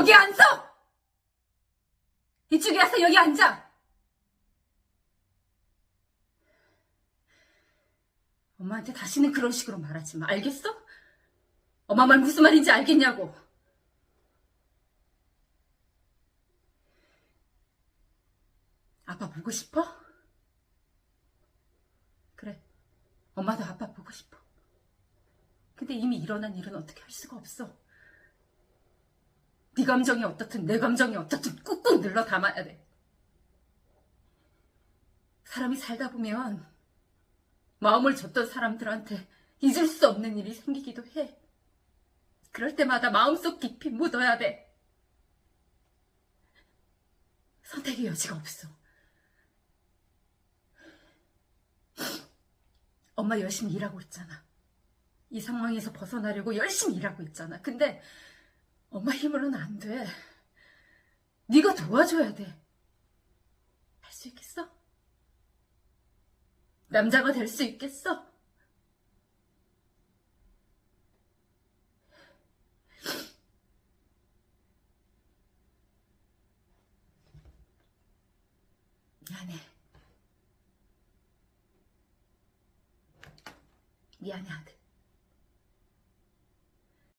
거기 앉아! 이쪽에 와서 여기 앉아! 엄마한테 다시는 그런 식으로 말하지 마. 알겠어? 엄마 말 무슨 말인지 알겠냐고. 아빠 보고 싶어? 그래. 엄마도 아빠 보고 싶어. 근데 이미 일어난 일은 어떻게 할 수가 없어. 네 감정이 어떻든 내 감정이 어떻든 꾹꾹 눌러 담아야 돼. 사람이 살다 보면 마음을 줬던 사람들한테 잊을 수 없는 일이 생기기도 해. 그럴 때마다 마음속 깊이 묻어야 돼. 선택의 여지가 없어. 엄마 열심히 일하고 있잖아. 이 상황에서 벗어나려고 열심히 일하고 있잖아. 근데 엄마 힘으로는 안 돼. 네가 도와줘야 돼. 할 수 있겠어? 남자가 될 수 있겠어? 미안해. 미안해, 아들.